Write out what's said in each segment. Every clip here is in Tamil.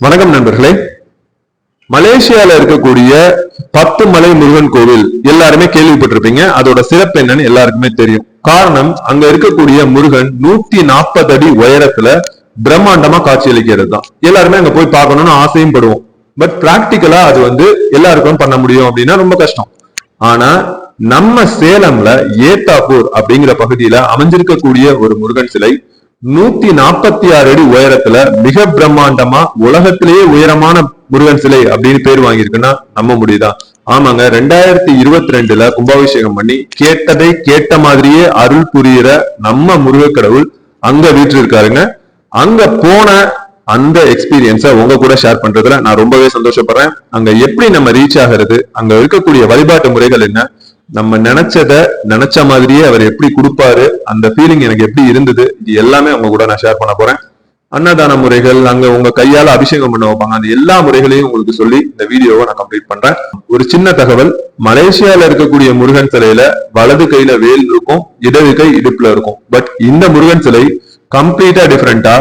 வணக்கம் நண்பர்களே. மலேசியால இருக்கக்கூடிய பத்து மலை முருகன் கோவில் எல்லாருமே கேள்விப்பட்டிருப்பீங்க. அதோட சிறப்பு என்னன்னு எல்லாருக்குமே தெரியும். காரணம் அங்க இருக்கக்கூடிய முருகன் நூத்தி நாற்பது அடி உயரத்துல பிரம்மாண்டமா காட்சியளிக்கிறது தான் எல்லாருமே அங்க போய் பார்க்கணும்னு ஆசையும் படுவோம். பட் பிராக்டிக்கலா அது வந்து எல்லாருக்கும் பண்ண முடியும் அப்படின்னா ரொம்ப கஷ்டம். ஆனா நம்ம சேலம்ல ஏத்தாப்பூர் அப்படிங்கிற பகுதியில அமைஞ்சிருக்கக்கூடிய ஒரு முருகன் சிலை நூத்தி நாற்பத்தி ஆறு அடி உயரத்துல மிக பிரம்மாண்டமா உலகத்திலேயே உயரமான முருகன் சிலை அப்படின்னு பேர் வாங்கியிருக்குன்னா நம்ப முடியுதா? ஆமாங்க. ரெண்டாயிரத்தி இருபத்தி ரெண்டுல கும்பாபிஷேகம் பண்ணி கேட்டதை கேட்ட மாதிரியே அருள் புரியிற நம்ம முருக கடவுள் அங்க வீட்டு இருக்காருங்க அங்க போன அந்த எக்ஸ்பீரியன்ஸை உங்க கூட ஷேர் பண்றதுல நான் ரொம்பவே சந்தோஷப்படுறேன். அங்க எப்படி நம்ம ரீச் ஆகிறது? அங்க இருக்கக்கூடிய வழிபாட்டு முறைகள் என்ன? நம்ம நினைச்சத நினைச்ச மாதிரியே அவர் எப்படி கொடுப்பாரு அந்த ஃபீலிங் எனக்கு எப்படி இருந்தது இது எல்லாமே அவங்க கூட நான் ஷேர் பண்ண போறேன். அன்னதான முறைகள் அங்க உங்க கையால அபிஷேகம் பண்ண வைப்பாங்க. அந்த எல்லா முறைகளையும் உங்களுக்கு சொல்லி இந்த வீடியோவை நான் கம்ப்ளீட் பண்றேன். ஒரு சின்ன தகவல் மலேசியால இருக்கக்கூடிய முருகன் சிலையில வலது கையில வேல் இருக்கும் இடது கை இடுப்புல இருக்கும். பட் இந்த முருகன் சிலை கம்ப்ளீட்டா டிஃப்ரெண்டா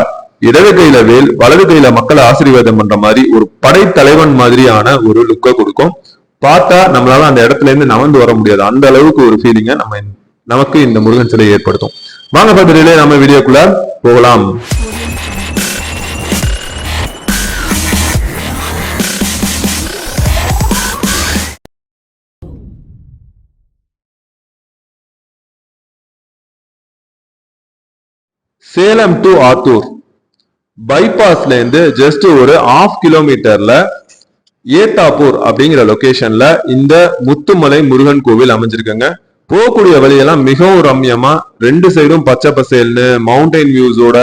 இடது கையில வேல் வலது கையில மக்களை ஆசீர்வாதம் பண்ற மாதிரி ஒரு படைத்தலைவன் மாதிரியான ஒரு லுக்கை கொடுக்கும். பார்த்தா நம்மளால அந்த இடத்துல இருந்து நவந்து வர முடியாது. அந்த அளவுக்கு ஒரு ஃபீலிங்கை நம்ம நமக்கு இந்த முருகன் சிலை ஏற்படுத்தும். வாங்க பதிலே நம்ம வீடியோக்குள்ள போகலாம். சேலம் டு ஆத்தூர். பைபாஸ்ல இருந்து ஜஸ்ட் ஒரு ஆஃப் கிலோமீட்டர்ல ஏத்தாப்பூர் அப்படிங்கிற லொகேஷன்ல இந்த முத்துமலை முருகன் கோவில் அமைஞ்சிருக்குங்க. போகக்கூடிய வழியெல்லாம் மிகவும் ரம்யமா ரெண்டு சைடும் பச்சை பசேல்னு மவுண்டைன் வியூஸோட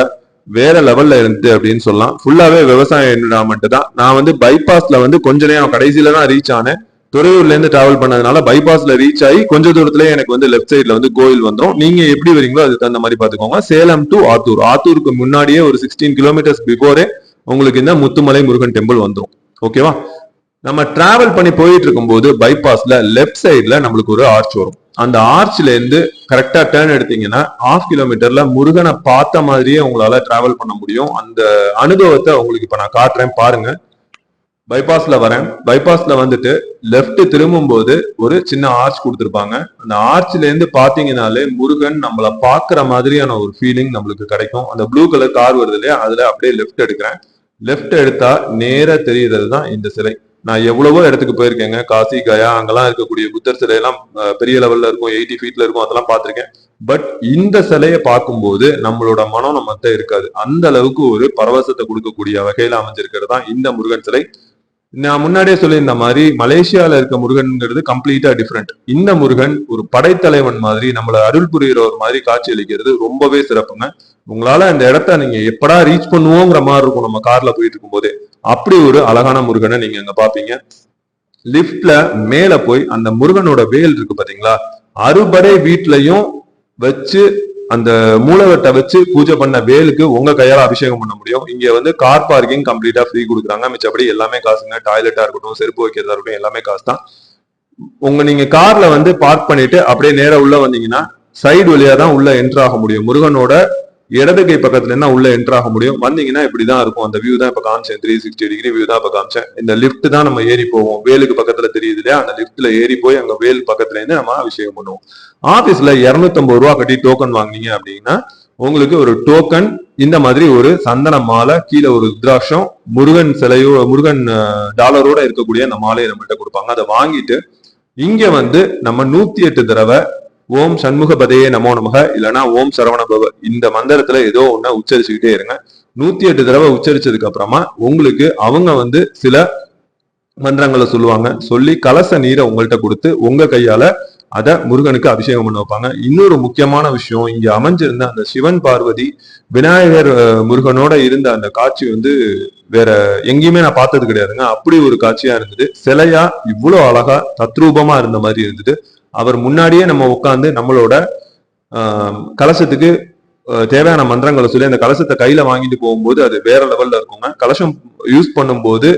வேற லெவல்ல இருந்து அப்படின்னு சொல்லலாம். ஃபுல்லாவே விவசாய என்விரான்மெண்ட் தான் நான் வந்து பைபாஸ்ல வந்து கொஞ்ச நேரம் கடைசியில தான் ரீச் ஆனேன். துறையூர்ல இருந்து டிராவல் பண்ணதுனால பைபாஸ்ல ரீச் ஆகி கொஞ்ச தூரத்துல எனக்கு வந்து லெஃப்ட் சைட்ல வந்து கோயில் வந்துடும் நீங்க எப்படி வரீங்களோ அதுக்கு தகுந்த மாதிரி பாத்துக்கோங்க சேலம் டு ஆத்தூர். ஆத்தூருக்கு முன்னாடியே ஒரு சிக்ஸ்டீன் கிலோமீட்டர்ஸ் பிஃபோரே உங்களுக்கு இந்த முத்துமலை முருகன் டெம்பிள் வந்துடும் ஓகேவா நம்ம டிராவல் பண்ணி போயிட்டு இருக்கும்போது பைபாஸ்ல லெஃப்ட் சைட்ல நம்மளுக்கு ஒரு ஆர்ச் வரும். அந்த ஆர்ச்ல இருந்து கரெக்டா டேர்ன் எடுத்தீங்கன்னா ஆஃப் கிலோமீட்டர்ல முருகனை பார்த்த மாதிரியே உங்களால டிராவல் பண்ண முடியும். அந்த அனுபவத்தை உங்களுக்கு இப்ப நான் காட்டுறேன் பாருங்க. பைபாஸ்ல வரேன். பைபாஸ்ல வந்துட்டு லெஃப்ட் திரும்பும் போது ஒரு சின்ன ஆர்ச் கொடுத்துருப்பாங்க. அந்த ஆர்ச்ல இருந்து பாத்தீங்கன்னாலே முருகன் நம்மள பாக்குற மாதிரியான ஒரு ஃபீலிங் நம்மளுக்கு கிடைக்கும். அந்த ப்ளூ கலர் கார் வருது இல்லையா? அதுல அப்படியே லெஃப்ட் எடுக்கிறேன். லெஃப்ட் எடுத்தா நேரா தெரியுறது தான் இந்த சிலை. நான் எவ்வளவோ இடத்துக்கு போயிருக்கேங்க. காசி கயா அங்கெல்லாம் இருக்கக்கூடிய புத்தர் சிலை எல்லாம் பெரிய லெவல்ல இருக்கும் எயிட்டி ஃபீட்ல இருக்கும் அதெல்லாம் பார்த்திருக்கேன். பட் இந்த சிலையை பார்க்கும்போது நம்மளோட மனம் நம்மகிட்ட இருக்காது. அந்த அளவுக்கு ஒரு பரவசத்தை கொடுக்கக்கூடிய வகையில அமைஞ்சிருக்கிறது தான் இந்த முருகன் சிலை. நான் முன்னாடியே சொல்லியிருந்த மாதிரி மலேசியால இருக்க முருகன்ங்கிறது கம்ப்ளீட்டா டிஃப்ரெண்ட் இந்த முருகன் ஒரு படைத்தலைவன் மாதிரி நம்மள அருள் புரிகிற ஒரு மாதிரி காட்சி அளிக்கிறது ரொம்பவே சிறப்புங்க. உங்களால அந்த இடத்த நீங்க எப்படா ரீச் பண்ணுவோங்கிற மாதிரி இருக்கும் நம்ம கார்ல போயிட்டு இருக்கும்போது. அப்படி ஒரு அழகான முருகனை நீங்க அங்க பாப்பீங்க. லிப்ட்ல மேல போய் அந்த முருகனோட வேல் இருக்கு பாத்தீங்களா? அறுபடை வீட்லயும் வச்சு அந்த மூலவட்டை வச்சு பூஜை பண்ண வேலுக்கு உங்க கையால அபிஷேகம் பண்ண முடியும். இங்க வந்து கார் பார்க்கிங் கம்ப்ளீட்டா ஃப்ரீ கொடுக்குறாங்க. மிச்சப்படி எல்லாமே காசுங்க. டாய்லெட்டா இருக்கட்டும் செருப்பு வைக்கிறதா இருக்கட்டும் எல்லாமே காசு தான் உங்க நீங்க கார்ல வந்து பார்க் பண்ணிட்டு அப்படியே நேரா உள்ள வந்தீங்கன்னா சைடு வழியா தான் உள்ள என்ட்ரு ஆக முடியும். முருகனோட இடது கை பக்கத்துல இருந்தா உள்ள என்டர் ஆக முடியும்? வந்தீங்கன்னா இப்படிதான் இருக்கும். அந்த வியூ தான் இப்ப காமிச்சேன். த்ரீ சிக்ஸ்டி டிகிரி வியூ தான் இப்ப காமிச்சேன். இந்த லிஃப்ட் தான் நம்ம ஏறி போவோம். வேலுக்கு பக்கத்துல தெரியுது இல்லையா? அந்த லிஃப்ட்ல ஏறி போய் அங்க வேல் பக்கத்துல இருந்து நம்ம அபிஷேகம் பண்ணுவோம். ஆபீஸ்ல இருநூத்தம்பது ரூபா கட்டி டோக்கன் வாங்கினீங்க அப்படின்னா உங்களுக்கு ஒரு டோக்கன் இந்த மாதிரி ஒரு சந்தன மாலை கீழே ஒரு ருத்ராட்சம் முருகன் சிலையோ முருகன் டாலரோட இருக்கக்கூடிய அந்த மாலையை நம்மகிட்ட கொடுப்பாங்க. அதை வாங்கிட்டு இங்க வந்து நம்ம நூத்தி எட்டு தடவை ஓம் சண்முகபதையே நமோ நமக. இல்லைன்னா ஓம் சரவண பவ இந்த மந்திரத்துல ஏதோ ஒண்ண உச்சரிச்சுக்கிட்டே இருங்க. நூத்தி எட்டு தடவை உச்சரிச்சதுக்கு அப்புறமா உங்களுக்கு அவங்க வந்து சில மந்திரங்களை சொல்லுவாங்க. சொல்லி கலச நீரை உங்கள்கிட்ட கொடுத்து உங்க கையால அதை முருகனுக்கு அபிஷேகம் பண்ண வைப்பாங்க. இன்னொரு முக்கியமான விஷயம் இங்க அமைஞ்சிருந்த அந்த சிவன் பார்வதி விநாயகர் முருகனோட இருந்த அந்த காட்சி வந்து வேற எங்கேயுமே நான் பார்த்தது கிடையாதுங்க. அப்படி ஒரு காட்சியா இருந்தது. சிலையா இவ்வளவு அழகா தத்ரூபமா இருந்த மாதிரி இருந்தது. அவர் முன்னாடியே நம்ம உட்காந்து நம்மளோட கலசத்துக்கு தேவையான மந்திரங்களை சொல்லி அந்த கலசத்தை கையில வாங்கிட்டு போகும்போது அது வேற லெவல்ல இருக்குங்க. கலசம் யூஸ் பண்ணும்போது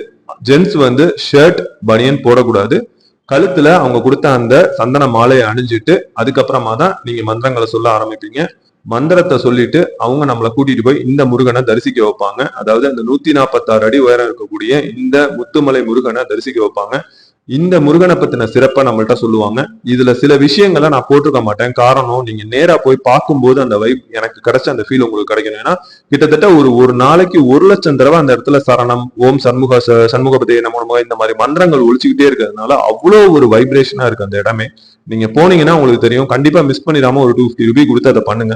ஜென்ஸ் வந்து ஷர்ட் பனியன் போடக்கூடாது. கழுத்துல அவங்க கொடுத்த அந்த சந்தன மாலையை அணிஞ்சிட்டு அதுக்கப்புறமா தான் நீங்க மந்திரங்களை சொல்ல ஆரம்பிப்பீங்க. மந்திரத்தை சொல்லிட்டு அவங்க நம்மளை கூட்டிட்டு போய் இந்த முருகனை தரிசிக்க வைப்பாங்க. அதாவது அந்த நூத்தி நாற்பத்தாறு அடி உயரம் இருக்கக்கூடிய இந்த முத்துமலை முருகனை தரிசிக்க வைப்பாங்க. இந்த முருகனை பத்தின சிறப்பை நம்மள்ட்ட சொல்லுவாங்க. இதுல சில விஷயங்களை நான் போட்டிருக்க மாட்டேன். காரணம் நீங்க நேரா போய் பார்க்கும்போது அந்த வைப் எனக்கு கிடைச்ச அந்த ஃபீல் உங்களுக்கு கிடைக்கணும். ஏன்னா கிட்டத்தட்ட ஒரு ஒரு நாளைக்கு ஒரு லட்சம் தடவை அந்த இடத்துல சரணம் ஓம் சண்முக சண்முகபதி நம்ம இந்த மாதிரி மந்திரங்கள் ஒழிச்சுக்கிட்டே இருக்கிறதுனால அவ்வளோ ஒரு வைப்ரேஷனா இருக்கு அந்த இடமே. நீங்க போனீங்கன்னா உங்களுக்கு தெரியும். கண்டிப்பா மிஸ் பண்ணிடாம ஒரு டூ ஃபிஃப்டி ருபி கொடுத்து அதை பண்ணுங்க.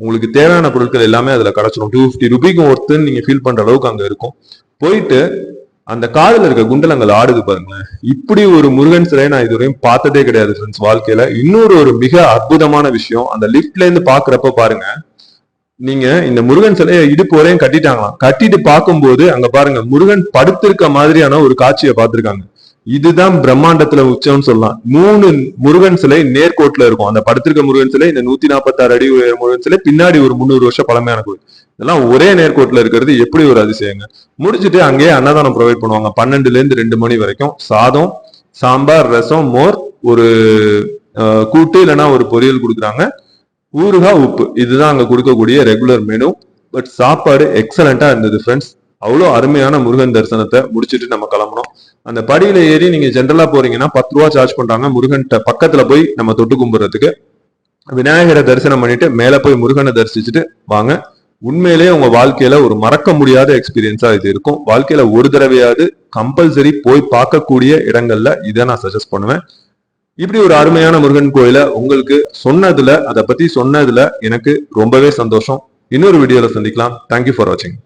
உங்களுக்கு தேவையான பொருட்கள் எல்லாமே அதுல கிடைச்சிடும் டூ ஃபிஃப்டி ருபிக்கும் ஒருத்தர் நீங்க ஃபீல் பண்ற அளவுக்கு அங்க இருக்கும். போயிட்டு அந்த காடுல இருக்க குண்டலங்கள் ஆடுது பாருங்களேன் இப்படி ஒரு முருகன் சிலையை நான் இதுவரையும் பார்த்ததே கிடையாது ஃப்ரெண்ட்ஸ் வாழ்க்கையில. இன்னொரு ஒரு மிக அற்புதமான விஷயம் அந்த லிஃப்ட்ல இருந்து பாக்குறப்ப பாருங்க. நீங்க இந்த முருகன் சிலையை இடுப்பு வரையும் கட்டிட்டாங்களாம். கட்டிட்டு பார்க்கும்போது அங்க பாருங்க முருகன் படுத்திருக்க மாதிரியான ஒரு காட்சியை பார்த்திருக்காங்க. இதுதான் பிரம்மாண்டத்துல உச்சம்னு சொல்லலாம். மூணு முருகன் சிலை நேர்கோட்டில் இருக்கும். அந்த படுத்திருக்க முருகன் சிலை இந்த நூத்தி நாற்பத்தாறு அடி முருகன் சிலை பின்னாடி ஒரு முந்நூறு வருஷம் பழமையான கோயில். இதெல்லாம் ஒரே நேர்கோட்டில் இருக்கிறது எப்படி ஒரு அதிசயங்க? முடிச்சுட்டு அங்கேயே அன்னதானம் ப்ரொவைட் பண்ணுவாங்க. பன்னெண்டுல இருந்து ரெண்டு மணி வரைக்கும். சாதம் சாம்பார் ரசம் மோர் ஒரு கூட்டு இல்லைன்னா ஒரு பொரியல் கொடுக்குறாங்க. ஊறுகாய் உப்பு. இதுதான் அங்க கொடுக்கக்கூடிய ரெகுலர் மெனு பட் சாப்பாடு எக்ஸலண்டா இருந்தது ஃப்ரெண்ட்ஸ் அவ்வளோ அருமையான முருகன் தரிசனத்தை முடிச்சுட்டு நம்ம கிளம்பணும் அந்த படியில ஏறி நீங்க ஜென்ரலா போறீங்கன்னா பத்து ரூபா சார்ஜ் பண்றாங்க. முருகன்கிட்ட பக்கத்துல போய் நம்ம தொட்டு கும்பிடுறதுக்கு. விநாயகரை தரிசனம் பண்ணிட்டு மேல போய் முருகனை தரிசிச்சுட்டு வாங்க. உண்மையிலேயே உங்க வாழ்க்கையில ஒரு மறக்க முடியாத எக்ஸ்பீரியன்ஸா இது இருக்கும். வாழ்க்கையில ஒரு தடவையாவது கம்பல்சரி போய் பார்க்கக்கூடிய இடங்கள்ல இதை நான் சஜஸ்ட் பண்ணுவேன். இப்படி ஒரு அருமையான முருகன் கோயிலை உங்களுக்கு சொன்னதுல அதை பத்தி சொன்னதுல எனக்கு ரொம்பவே சந்தோஷம். இன்னொரு வீடியோல சந்திக்கலாம். தேங்க்யூ ஃபார் வாட்சிங்